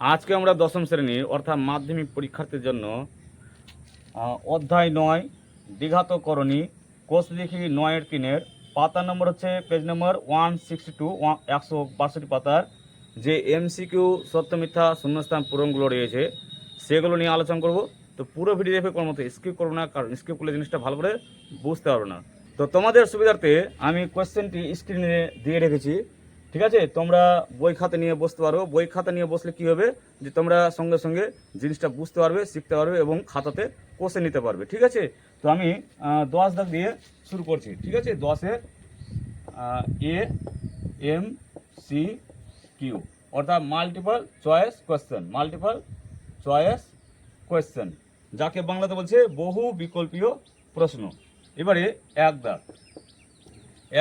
আজকে আমরা দশম শ্রেণির, অর্থাৎ মাধ্যমিক পরীক্ষার্থীর জন্য অধ্যায় নয় দ্বিঘাতকরণী কোষ লিখি নয়ের তিনের, পাতা নম্বর হচ্ছে page number one sixty two একশো বাষট্টি পাতার, যে এমসিকিউ সত্য মিথ্যা শূন্যস্থান পূরণগুলো রয়েছে, সেগুলো নিয়ে আলোচনা করব। তো পুরো ভিডিও দেখে কোনো মতো স্কিপ করব না, কারণ স্কিপ করলে জিনিসটা ভালো করে বুঝতে পারব না। তো তোমাদের সুবিধার্থে আমি কোয়েশ্চেনটি স্ক্রিনে দিয়ে রেখেছি। ঠিক আছে? তোমরা বই খাতা নিয়ে বসতে পারো। বই খাতা নিয়ে বসলে কি হবে? যে তোমরা সঙ্গে সঙ্গে জিনিসটা বুঝতে পারবে, শিখতে পারবে এবং খাতাতে কষে নিতে পারবে। ঠিক আছে? তো আমি দশ দাগ দিয়ে শুরু করছি। ঠিক আছে? দশের এ, এম, সি, কিউ। অর্থাৎ multiple choice question multiple choice question যাকে বাংলাতে বলছে বহু বিকল্পীয় প্রশ্ন। এবারে এক দাগ।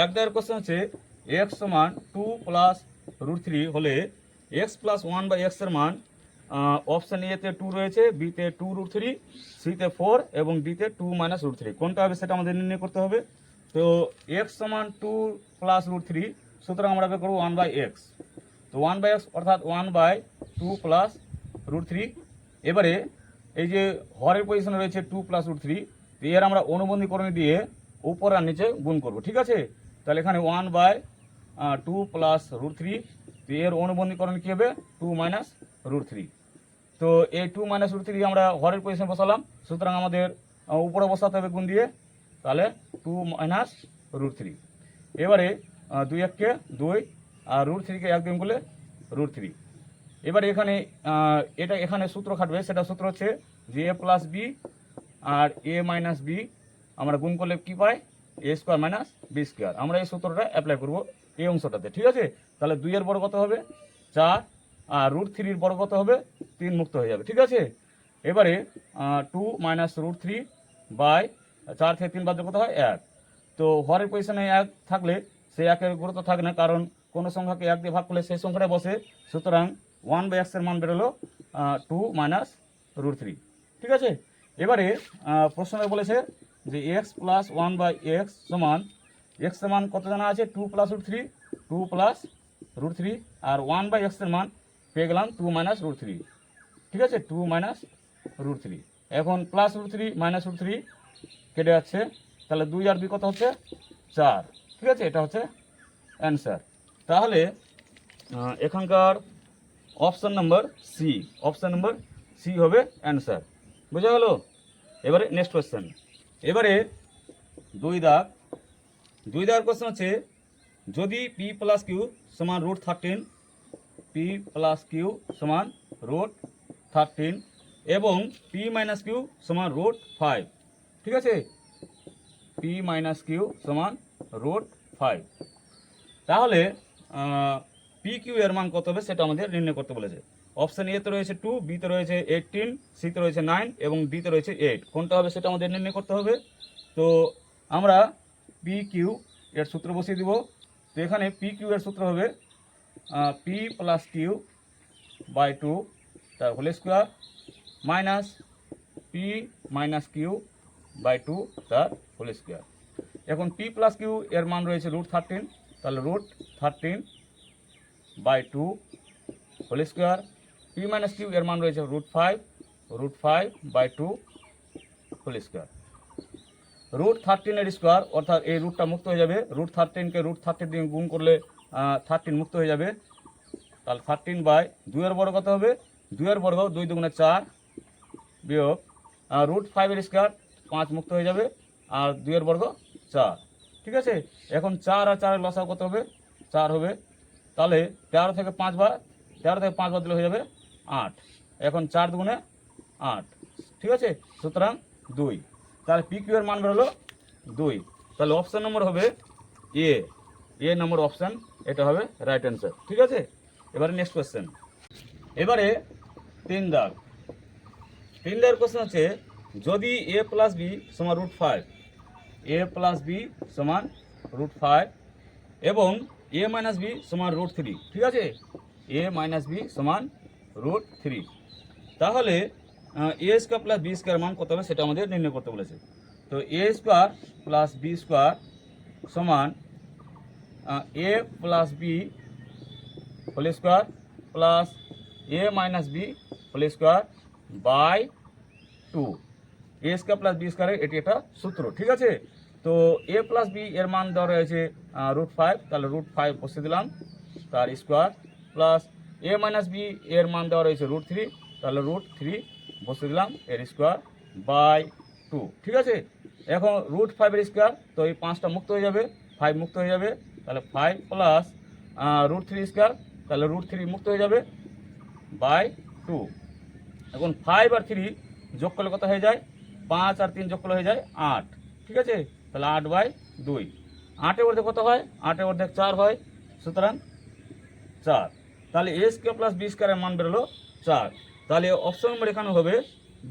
এক দাগের কোয়েশ্চেন হচ্ছে এক্স সমান টু প্লাস রুট থ্রি হলে এক্স প্লাস ওয়ান বাই এক্সের মান অপশান এতে টু রয়েছে বিতে টু রুট থ্রি সিতে ফোর এবং ডিতে টু মাইনাস রুট থ্রি কোনটা হবে সেটা আমাদের নির্ণয় করতে হবে। তো এক্স সমান টু প্লাস রুট থ্রি সুতরাং আমরা বের করব ওয়ান বাই এক্স তো ওয়ান বাই এক্স অর্থাৎ one by two plus root three এবারে এই যে হরের পজিশনে রয়েছে টু প্লাস রুট থ্রি এর আমরা অনুবন্ধীকরণ দিয়ে উপর আর নিচে গুণ করব, ঠিক আছে? তাহলে এখানে one by two plus root three তো এর অনুবন্ধীকরণ কী হবে? টু মাইনাস রুট থ্রি তো এই টু মাইনাস রুট থ্রি আমরা হরের পজিশনে বসালাম। সুতরাং আমাদের উপরে বসাতে হবে গুণ দিয়ে। তাহলে টু মাইনাস রুট থ্রি এবারে দুই এককে দুই আর রুট থ্রিকে এক দিন করলে রুট থ্রি এবারে এখানে এটা এখানে সূত্র খাটবে। সেটা সূত্র হচ্ছে যে এ প্লাস বি আর এ মাইনাস বি আমরা গুণ করলে কি পাই A square minus B square আমরা এই সূত্রটা অ্যাপ্লাই করব। এই অংশটাতে, ঠিক আছে? তাহলে দুইয়ের বড় কত হবে? চার, আর রুট থ্রির বড় কত হবে? তিন মুক্ত হয়ে যাবে, ঠিক আছে? এবারে two minus root three by চার থেকে তিন বাদ কত হয়? এক। তো হরের পজিশনে এক থাকলে সে একের গুরুত্ব থাকে না, কারণ কোনো সংখ্যাকে এক দিয়ে ভাগ করলে সেই সংখ্যাটা বসে। সুতরাং ওয়ান বাই এক্সের মান বেরোলো টু মাইনাস রুট থ্রি ঠিক আছে? এবারে প্রশ্নে বলেছে যে x plus one by x সমান এক্সের মান কত জানা আছে? Two plus root three two plus root three R one by এক্সের মান পেয়ে গেলাম টু মাইনাস রুট থ্রি ঠিক আছে? টু মাইনাস রুট থ্রি এখন plus root three minus root three কেটে যাচ্ছে। তাহলে দুই আর দুই কত হচ্ছে? চার। ঠিক আছে? এটা হচ্ছে অ্যান্সার তাহলে এখানকার অপশান নম্বর সি অপশান নম্বর সি হবে অ্যান্সার বুঝা গেল? এবারে নেক্সট কোয়েশ্চেন এবারে দুই দাগ দুই দেওয়ার কোয়েশ্চেন হচ্ছে, যদি পি প্লাস কিউ সমান root thirteen P plus Q সমান রুট থার্টিন এবং পি মাইনাস কিউ সমান রুট ফাইভ ঠিক আছে? পি মাইনাস কিউ সমান রুট ফাইভ তাহলে পি কিউ এর মান কত হবে সেটা আমাদের নির্ণয় করতে বলেছে। অপশান এতে রয়েছে টু বিতে রয়েছে এইটিন সিতে রয়েছে নাইন এবং ডিতে রয়েছে এইট কোনটা হবে সেটা আমাদের নির্ণয় করতে হবে। তো আমরা পি কিউ এর সূত্র বসিয়ে দিব। তো এখানে পি কিউ এর সূত্র হবে P plus Q by two তার whole square minus P minus Q by two তার হোল স্কোয়ার এখন পি প্লাস কিউ এর মান রয়েছে রুট থার্টিন তাহলে root thirteen by two whole square P minus Q এর মান রয়েছে root five root five by two whole square root থার্টিনের square অর্থাৎ এই রুটটা মুক্ত হয়ে যাবে। রুট থার্টিনকে রুট থার্টিন দিয়ে গুণ করলে থার্টিন মুক্ত হয়ে যাবে। তাহলে থার্টিন বাই দুইয়ের বর্গ কত হবে? দুইয়ের বর্গ দুই দুগুণে চার বিয়োগ রুট ফাইভের স্কোয়ার পাঁচ মুক্ত হয়ে যাবে। আর দুইয়ের বর্গ চার। ঠিক আছে? এখন চার আর চারের লসাও কত হবে? চার হবে। তাহলে তেরো থেকে পাঁচ বার, তেরো থেকে পাঁচ বার দিলে হয়ে যাবে আট। এখন চার দুগুণে আট। ঠিক আছে? সুতরাং দুই। তাহলে পি কিউ এর মান বেরোলো দুই। তাহলে অপশান নম্বর হবে এ এ নম্বর অপশান এটা হবে রাইট অ্যান্সার ঠিক আছে? এবারে নেক্সট কোয়েশ্চেন এবারে তিন দাগ। তিন দাগের কোশ্চেন হচ্ছে, যদি এ প্লাস বি সমান root five A plus B সমান রুট ফাইভ এবং এ মাইনাস বি সমান রুট থ্রি ঠিক আছে? এ মাইনাস বি সমান রুট থ্রি তাহলে A square plus B square মান কত হবে সেটা আমাদের নির্ণয় করতে বলেছে। তো A square plus B square সমান A plus B whole square plus A minus B whole square by two A square plus B স্কোয়ারের এটি একটা সূত্র, ঠিক আছে? তো এ প্লাস বি এর মান দেওয়া রয়েছে রুট ফাইভ তাহলে রুট ফাইভ বসে দিলাম, তার square plus A minus B এর মান দেওয়া রয়েছে রুট থ্রি তাহলে রুট থ্রি বসে দিলাম, এর স্কোয়ার বাই টু ঠিক আছে? এখন রুট ফাইভের স্কোয়ার তো এই পাঁচটা মুক্ত হয়ে যাবে ফাইভ মুক্ত হয়ে যাবে, তাহলে five plus root three square তাহলে রুট থ্রি মুক্ত হয়ে যাবে বাই টু এখন ফাইভ আর থ্রি যোগ করলে কত হয়ে যায়? পাঁচ আর তিন যোগ করলে হয়ে যায় আট, ঠিক আছে? তাহলে আট বাই দুই। আটের মধ্যে কত হয়? আটের মধ্যে চার হয়, সুতরাং চার। তাহলে এ স্কোয়ার প্লাস বি স্কোয়ারের মান বেরোলো চার। তাহলে অপশন নম্বর এখানে হবে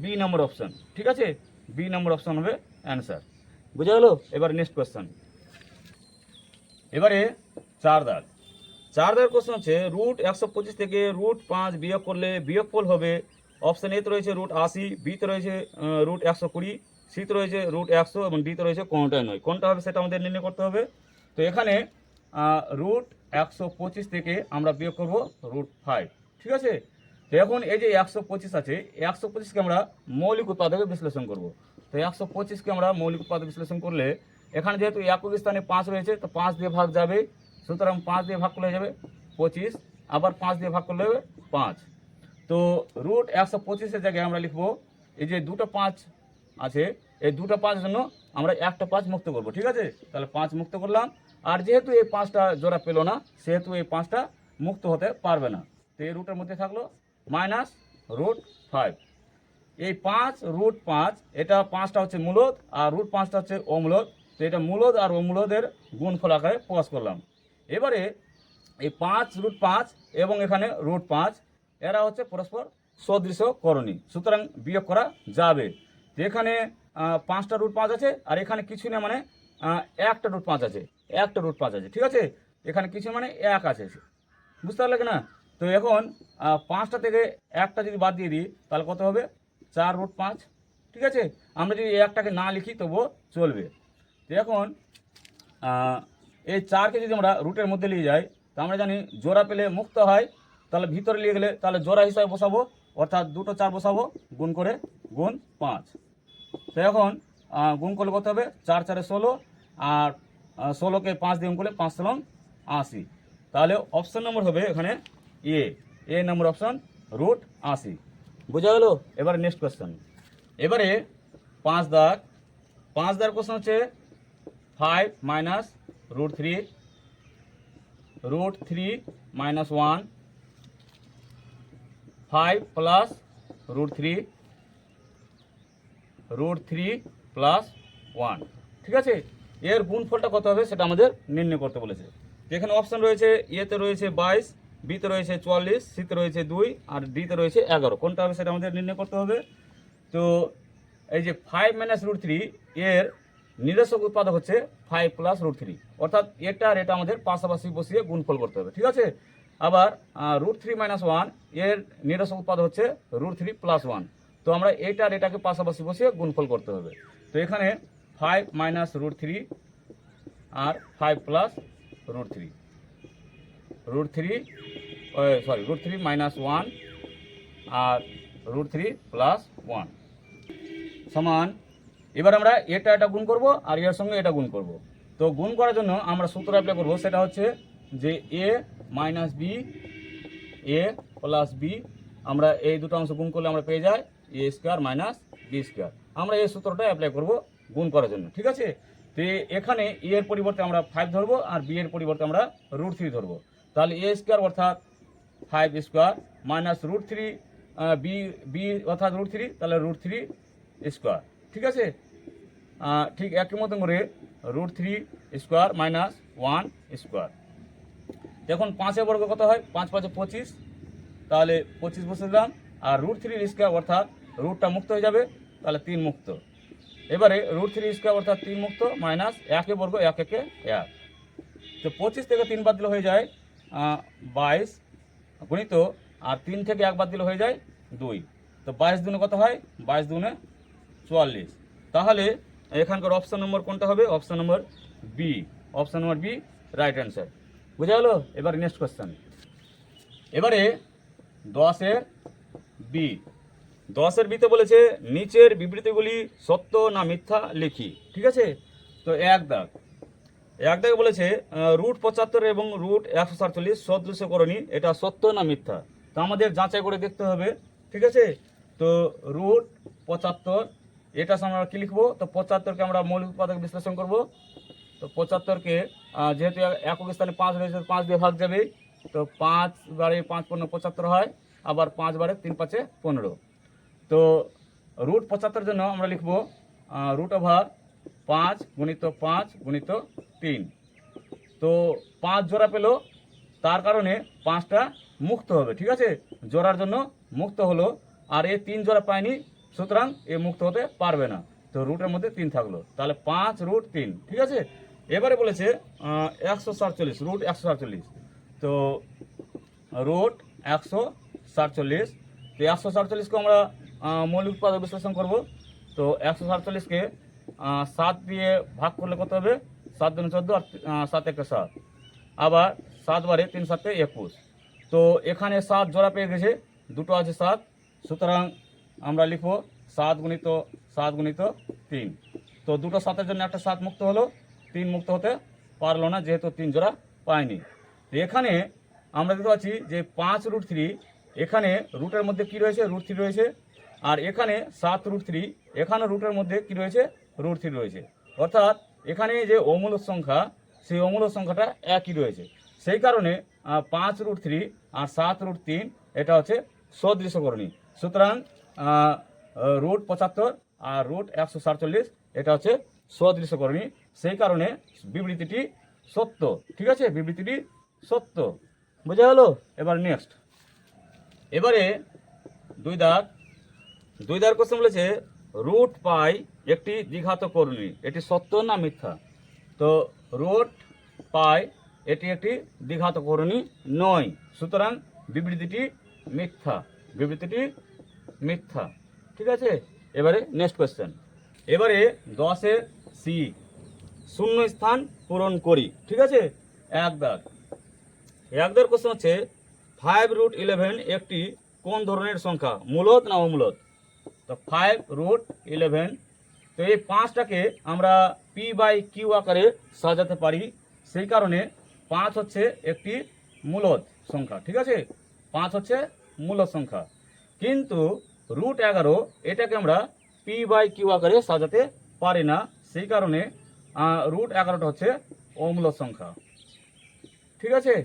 বি নম্বর অপশন ঠিক আছে? বি নম্বর অপশন হবে অ্যান্সার বুঝা গেলো? এবার নেক্সট কোয়েশ্চেন এবারে চার দাগ। চার কোশ্চেন হচ্ছে রুট একশো পঁচিশ থেকে রুট পাঁচ বিয়োগ করলে বিয়োগফল হবে। অপশন এতে রয়েছে রুট আশি বিতে রয়েছে রুট একশো কুড়ি সিতে রয়েছে রুট একশো এবং ডিতে রয়েছে কোনটাই নয়। কোনটা হবে সেটা আমাদের নির্ণয় করতে হবে। তো এখানে রুট একশো পঁচিশ থেকে আমরা বিয়োগ করব রুট ফাইভ ঠিক আছে? এখন এই যে একশো পঁচিশ আছে একশো পঁচিশকে আমরা মৌলিক উৎপাদকে বিশ্লেষণ করব। তো একশো পঁচিশকে আমরা মৌলিক উৎপাদক বিশ্লেষণ করলে, এখানে যেহেতু একক স্থানে পাঁচ রয়েছে, তো পাঁচ দিয়ে ভাগ যাবে, সুতরাং পাঁচ দিয়ে ভাগ করলে যাবে পঁচিশ, আবার পাঁচ দিয়ে ভাগ করলে হবে পাঁচ। তো রুট একশো পঁচিশের জায়গায় আমরা লিখব, এই যে দুটো পাঁচ আছে, এই দুটো পাঁচ জন্য আমরা একটা পাঁচ মুক্ত করব, ঠিক আছে? তাহলে পাঁচ মুক্ত করলাম। আর যেহেতু এই পাঁচটা জোড়া পেল না, সেহেতু এই পাঁচটা মুক্ত হতে পারবে না। তো এই রুটের মধ্যে থাকল মাইনাস রুট ফাইভ। এই পাঁচ, রুট পাঁচ, এটা পাঁচটা হচ্ছে মূলদ আর রুট পাঁচটা হচ্ছে অমূলদ। তো এটা মূলদ আর অমূলদের গুণফল আকারে প্রকাশ করলাম। এবারে এই পাঁচ, রুট পাঁচ এবং এখানে রুট পাঁচ, এরা হচ্ছে পরস্পর সদৃশ করণী। সুতরাং বিয়োগ করা যাবে। এখানে পাঁচটা রুট পাঁচ আছে আর এখানে কিছু না মানে একটা রুট পাঁচ আছে। একটা রুট পাঁচ আছে, ঠিক আছে? এখানে কিছু মানে এক আছে। বুঝতে পারলে না তো এখন পাঁচটা থেকে একটা যদি বাদ দিয়ে দিই, তাহলে কত হবে? চার রুট পাঁচ। ঠিক আছে? আমরা যদি একটাকে না লিখি, তবুও চলবে। তো এখন এই চারকে যদি আমরা রুটের মধ্যে নিয়ে যাই, তো আমরা জানি জোড়া পেলে মুক্ত হয়। তাহলে ভিতরে নিয়ে গেলে তাহলে জোড়া হিসাবে বসাবো, অর্থাৎ দুটো চার বসাবো, গুণ করে গুণ পাঁচ। তো এখন গুণ করলে কত হবে? চার, চারে ষোলো, আর ষোলোকে পাঁচ দিয়ে গুণ করলে পাঁচ ষোলন আশি। তাহলে অপশন নম্বর হবে এখানে এ এ নম্বর অপশন রুট আশি বোঝা গেল? এবারে নেক্সট কোয়েশ্চেন এবারে পাঁচ দাগ পাঁচ দাগ কোশ্চেন হচ্ছে five minus root three root three minus one five plus root three root three plus one ঠিক আছে? এর গুণফলটা কত হবে সেটা আমাদের নির্ণয় করতে বলেছে। যেখানে অপশন রয়েছে এতে রয়েছে বাইশ বিতে রয়েছে চুয়াল্লিশ, সিতে রয়েছে দুই আর ডিতে রয়েছে এগারো। কোনটা হবে সেটা আমাদের নির্ণয় করতে হবে। তো এই যে ফাইভ মাইনাস রুট থ্রি এর নিরসক উৎপাদক হচ্ছে ফাইভ প্লাস রুট থ্রি অর্থাৎ এটা আর এটা আমাদের পাশাপাশি বসিয়ে গুণফল করতে হবে, ঠিক আছে? আবার রুট থ্রি মাইনাস ওয়ানের নিরসক উৎপাদক হচ্ছে রুট থ্রি প্লাস ওয়ান তো আমরা এটা আর এটাকে পাশাপাশি বসিয়ে গুণফল করতে হবে। তো এখানে ফাইভ মাইনাস রুট থ্রি আর five plus root three root three sorry root three minus one আর রুট থ্রি প্লাস ওয়ান সমান, এবার আমরা এটা এটা গুণ করব আর এর সঙ্গে এটা গুণ করব। তো গুণ করার জন্য আমরা সূত্র অ্যাপ্লাই করব, সেটা হচ্ছে যে A minus B A plus B আমরা এই দুটো অংশ গুণ করলে আমরা পেয়ে যাই A square minus B square আমরা এই সূত্রটা অ্যাপ্লাই করব গুণ করার জন্য, ঠিক আছে? তো এখানে এর পরিবর্তে আমরা ফাইভ ধরবো আর বি এর পরিবর্তে আমরা রুট থ্রি ধরবো। তাহলে এ স্কোয়ার অর্থাৎ five square minus root three B B অর্থাৎ রুট থ্রি, তাহলে রুট থ্রি স্কোয়ার। ঠিক আছে? ঠিক একই মতন করে root three square minus one square. দেখুন, পাঁচের বর্গ কত হয়? পাঁচ পাঁচে পঁচিশ। তাহলে পঁচিশ বসে দিলাম, আর রুট থ্রি স্কোয়ার অর্থাৎ রুটটা মুক্ত হয়ে যাবে, তাহলে তিন মুক্ত। এবারে রুট থ্রি স্কোয়ার অর্থাৎ তিন মুক্ত মাইনাস একে বর্গ এক একে এক। তো পঁচিশ থেকে তিন বাদ দিলে হয়ে যায় বাইশ, গণিত, আর তিন থেকে এক বাদ দিলে হয়ে যায় দুই। তো বাইশ দুনে কত হয়? বাইশ দুনে চুয়াল্লিশ। তাহলে এখানকার অপশন নম্বর কোনটা হবে? Option number B option number B right answer বুঝা গেলো? এবার নেক্সট কোয়েশ্চেন এবারে দশের বি দশের বিতে বলেছে, নিচের বিবৃতিগুলি সত্য না মিথ্যা লিখি। ঠিক আছে? তো এক দাগ। এক দাগে বলেছে রুট পঁচাত্তর এবং রুট একশো সাতচল্লিশ সদৃশ্যকরণী এটা সত্য না মিথ্যা? তা আমাদের যাচাই করে দেখতে হবে, ঠিক আছে? তো রুট পঁচাত্তর, এটা আমরা কী লিখব? তো পঁচাত্তরকে আমরা মৌলিক উৎপাদক বিশ্লেষণ করব। তো পঁচাত্তরকে যেহেতু এক- একক স্থানে পাঁচ রয়েছে, পাঁচ দিয়ে ভাগ যাবে। তো পাঁচ বারে পাঁচ পনেরো, পঁচাত্তর হয়, আবার পাঁচ বারে তিন পাঁচে পনেরো। তো রুট পঁচাত্তর জন্য আমরা লিখব রুট ওভার পাঁচ গুণিত পাঁচ গুণিত তিন। তো পাঁচ জোড়া পেল, তার কারণে পাঁচটা মুক্ত হবে, ঠিক আছে? জোড়ার জন্য মুক্ত হলো, আর এ তিন জোড়া পায়নি, সুতরাং এ মুক্ত হতে পারবে না। তো রুটের মধ্যে তিন থাকল। তাহলে পাঁচ রুট তিন, ঠিক আছে? এবারে বলেছে একশো সাতচল্লিশ, রুট একশো সাতচল্লিশ। তো রুট একশো সাতচল্লিশ। তো একশো সাতচল্লিশকে আমরা মৌলিক উৎপাদক বিশ্লেষণ করব। তো একশো সাতচল্লিশকে সাত দিয়ে ভাগ করলে কত হবে? সাত দিন চোদ্দ আর সাত একটা সাত। আবার সাত বারে তিন সাতে একুশ। তো এখানে সাত জোড়া পেয়ে গেছে। দুটো আছে সাত। সুতরাং আমরা লিখব সাত গুণিত সাত গুণিত তিন। তো দুটো সাতের জন্য একটা সাত মুক্ত হলো। তিন মুক্ত হতে পারল না, যেহেতু তিন জোড়া পায়নি। এখানে আমরা দেখতে পাচ্ছি যে পাঁচ রুট থ্রি, এখানে রুটের মধ্যে কি রয়েছে? রুট থ্রি রয়েছে। আর এখানে সাত রুট থ্রি এখানে রুটের মধ্যে কি রয়েছে? রুট থ্রি রয়েছে। অর্থাৎ এখানে যে অমূলক সংখ্যা, সেই অমূলক সংখ্যাটা একই রয়েছে। সেই কারণে পাঁচ রুট থ্রি আর সাত রুট তিন, এটা হচ্ছে সদৃশ্যকরণী সুতরাং রুট পঁচাত্তর আর রুট একশো সাতচল্লিশ, এটা হচ্ছে সদৃশ্যকরণী সেই কারণে বিবৃতিটি সত্য। ঠিক আছে? বিবৃতিটি সত্য। বোঝা গেল? এবার নেক্সট এবারে দুই দাগ। দুই দাগ কোশ্চেন বলেছে রুট পাই একটি দ্বিঘাত করণী, এটি সত্য না মিথ্যা? তো রুট পাই এটি একটি দ্বিঘাত করণী নয়, সুতরাং বিবৃতিটি মিথ্যা বিবৃতিটি মিথ্যা। ঠিক আছে? এবারে নেক্সট কোয়েশ্চেন এবারে দশে সি শূন্য স্থান পূরণ করি। ঠিক আছে? এক দাগ এক দাগ কোশ্চেন হচ্ছে ফাইভ রুট ইলেভেন একটি কোন ধরনের সংখ্যা মূলত না অমূলত তো ফাইভ রুট ইলেভেন তো এই পাঁচটাকে আমরা পি বাই কিউ আকারে সাজাতে পারি। সেই কারণে পাঁচ হচ্ছে একটি মূলত সংখ্যা, ঠিক আছে? পাঁচ হচ্ছে মূলত সংখ্যা। কিন্তু রুট এগারো, এটাকে আমরা পি বাই কিউ আকারে সাজাতে পারি না। সেই কারণে রুট এগারোটা হচ্ছে অমূলত সংখ্যা। ঠিক আছে?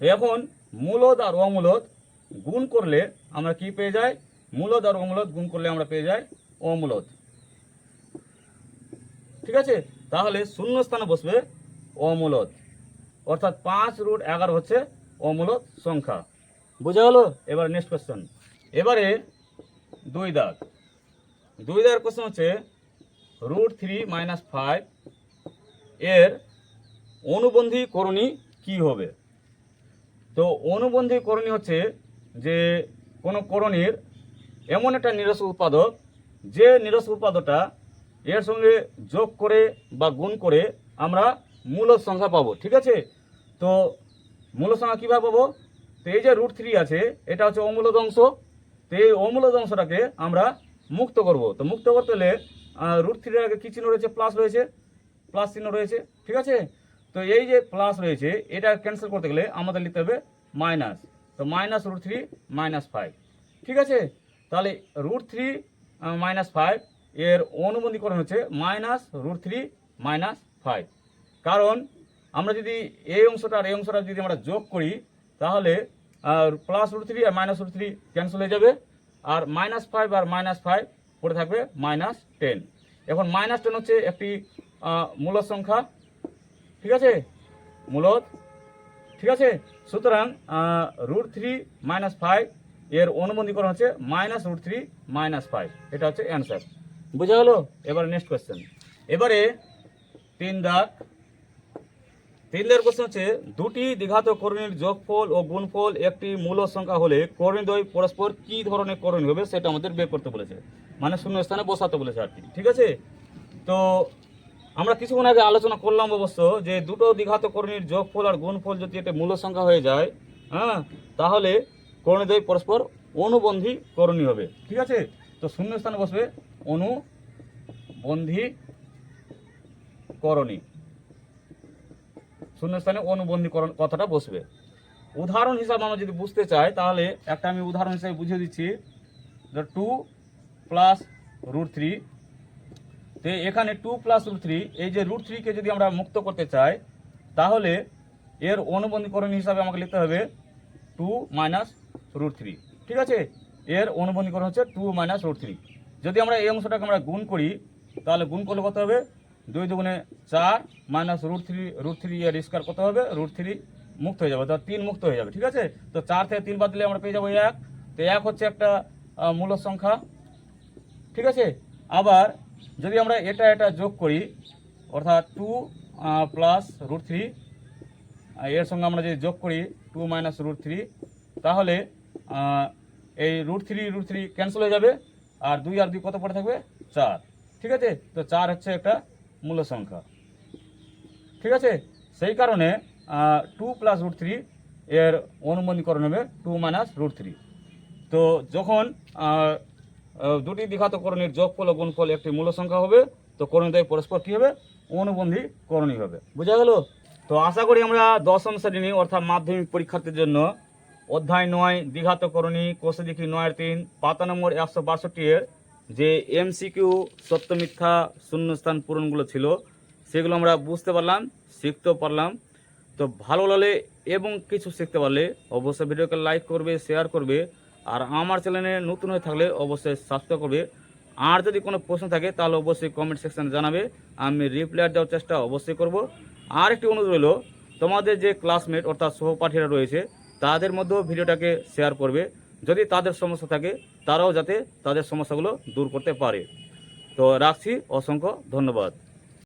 এখন মূলদ আর অমূলদ গুণ করলে আমরা কি পেয়ে যাই? মূলদ আর অমূলদ গুণ করলে আমরা পেয়ে যাই অমূলদ। ঠিক আছে? তাহলে শূন্য স্থানে বসবে অমূলদ। অর্থাৎ পাঁচ রুট এগারো হচ্ছে অমূলদ সংখ্যা। বোঝা গেল? এবার নেক্সট কোয়েশ্চেন এবারে দুই দাগ। দুই দাগের কোশ্চেন হচ্ছে রুট থ্রি মাইনাস ফাইভ এর অনুবন্ধী করণী কি হবে? তো অনুবন্ধী করণী হচ্ছে যে কোনো করণীর এমন একটা নিরস উৎপাদক, যে নিরস উৎপাদকটা এর সঙ্গে যোগ করে বা গুণ করে আমরা মূল সংখ্যা পাবো, ঠিক আছে? তো মূল সংখ্যা কীভাবে পাবো? তো এই যে রুট থ্রি আছে, এটা হচ্ছে অমূলদ অংশ। তো এই অমূলদ অংশটাকে আমরা মুক্ত করব। তো মুক্ত করতে হলে রুট থ্রির আগে কী চিহ্ন রয়েছে? প্লাস রয়েছে। প্লাস চিহ্ন রয়েছে, ঠিক আছে? তো এই যে প্লাস রয়েছে, এটা ক্যান্সেল করতে গেলে আমাদের লিখতে হবে মাইনাস তো minus root three minus five ঠিক আছে? তাহলে রুট থ্রি মাইনাস ফাইভ এর অনুবন্ধীকরণ হচ্ছে minus root three minus five কারণ আমরা যদি এই অংশটা আর এই অংশটা যদি আমরা যোগ করি, তাহলে প্লাস রুট থ্রি আর মাইনাস রুট থ্রি ক্যান্সেল হয়ে যাবে। আর মাইনাস ফাইভ আর মাইনাস ফাইভ পড়ে থাকবে মাইনাস টেন এখন মাইনাস টেন হচ্ছে একটি মূলদ সংখ্যা। ঠিক আছে? মূলত ঠিক আছে? সুতরাং রুট থ্রি মাইনাস ফাইভ এর অনুবন্ধীকরণ হচ্ছে minus root three minus five এটা হচ্ছে অ্যান্সার বুঝা গেল? এবারে নেক্সট কোয়েশ্চেন এবারে তিন দাগ। তিন দাগের কোশ্চেন হচ্ছে, দুটি দীঘাত করণীর যোগফল ও গুণফল একটি মূল সংখ্যা হলে করণীদ্বয় পরস্পর কি ধরনের করণী হবে সেটা আমাদের বের করতে বলেছে। মানে শূন্য স্থানে বসাতে বলেছে আর কি। ঠিক আছে? তো আমরা কিছুক্ষণ আগে আলোচনা করলাম অবশ্য যে দুটো দীঘাত করণীর যোগফল আর গুণফল যদি একটা মূল সংখ্যা হয়ে যায় হ্যাঁ তাহলে করণীদ্বয় পরস্পর অনুবন্ধী করণী হবে। ঠিক আছে? তো শূন্য স্থানে বসবে অনুবন্ধী করণী। শূন্যস্থানে অনুবন্ধীকরণ কথাটা বসবে। উদাহরণ হিসাবে আমরা যদি বুঝতে চাই, তাহলে একটা আমি উদাহরণ হিসাবে বুঝিয়ে দিচ্ছি। টু প্লাস রুট থ্রি তো এখানে টু প্লাস রুট থ্রি এই যে রুট থ্রিকে যদি আমরা মুক্ত করতে চাই, তাহলে এর অনুবন্ধীকরণ হিসাবে আমাকে লিখতে হবে টু মাইনাস রুট থ্রি ঠিক আছে? এর অনুবন্ধীকরণ হচ্ছে টু মাইনাস রুট থ্রি যদি আমরা এই অংশটাকে আমরা গুণ করি, তাহলে গুণ করলে কত হবে? দুই দুগুণে চার minus root three root three এর স্কোয়ার কত হবে? রুট থ্রি মুক্ত হয়ে যাবে তো তিন মুক্ত হয়ে যাবে, ঠিক আছে? তো চার থেকে তিন বাদ দিলে আমরা পেয়ে যাব এক। তো এক হচ্ছে একটা মূল সংখ্যা, ঠিক আছে? আবার যদি আমরা এটা এটা যোগ করি, অর্থাৎ টু প্লাস রুট থ্রি এর সঙ্গে আমরা যদি যোগ করি টু মাইনাস রুট থ্রি তাহলে এই root three root three cancel হয়ে যাবে। আর দুই আর দুই কত পড়ে থাকবে? চার। ঠিক আছে? তো চার হচ্ছে একটা মূল্য সংখ্যা। ঠিক আছে? সেই কারণে টু প্লাস রুট থ্রি এর অনুবন্ধীকরণ হবে টু মাইনাস রুট থ্রি তো যখন দুটি দ্বিঘাতকরণের যোগফল ও গুণফল একটি মূল্য সংখ্যা হবে, তো করণীদ্বয় পরস্পর কী হবে? অনুবন্ধী করণী হবে। বোঝা গেল? তো আশা করি আমরা দশম শ্রেণি অর্থাৎ মাধ্যমিক পরীক্ষার্থীর জন্য অধ্যায় নয় দ্বিঘাতকরণী কোষে দেখি নয়ের তিন, পাতা নম্বর একশো বাষট্টি এর যে এমসিকিউ সত্য মিথ্যা শূন্যস্থান পূরণগুলো ছিল, সেগুলো আমরা বুঝতে পারলাম, শিখতেও পারলাম। তো ভালো লাগলে এবং কিছু শিখতে পারলে অবশ্যই ভিডিওকে লাইক করবে, শেয়ার করবে, আর আমার চ্যানেলে নতুন হয়ে থাকলে অবশ্যই সাবস্ক্রাইব করবে। আর যদি কোনো প্রশ্ন থাকে, তাহলে অবশ্যই কমেন্ট সেকশানে জানাবে, আমি রিপ্লাই দেওয়ার চেষ্টা অবশ্যই করব। আর একটি অনুরোধ রইল, তোমাদের যে ক্লাসমেট অর্থাৎ সহপাঠীরা রয়েছে তাদের মধ্যেও ভিডিওটাকে শেয়ার করবে। যদি তাদের সমস্যা থাকে, তারাও যাতে তাদের সমস্যাগুলো দূর করতে পারে। তো রাখছি, অসংখ্য ধন্যবাদ।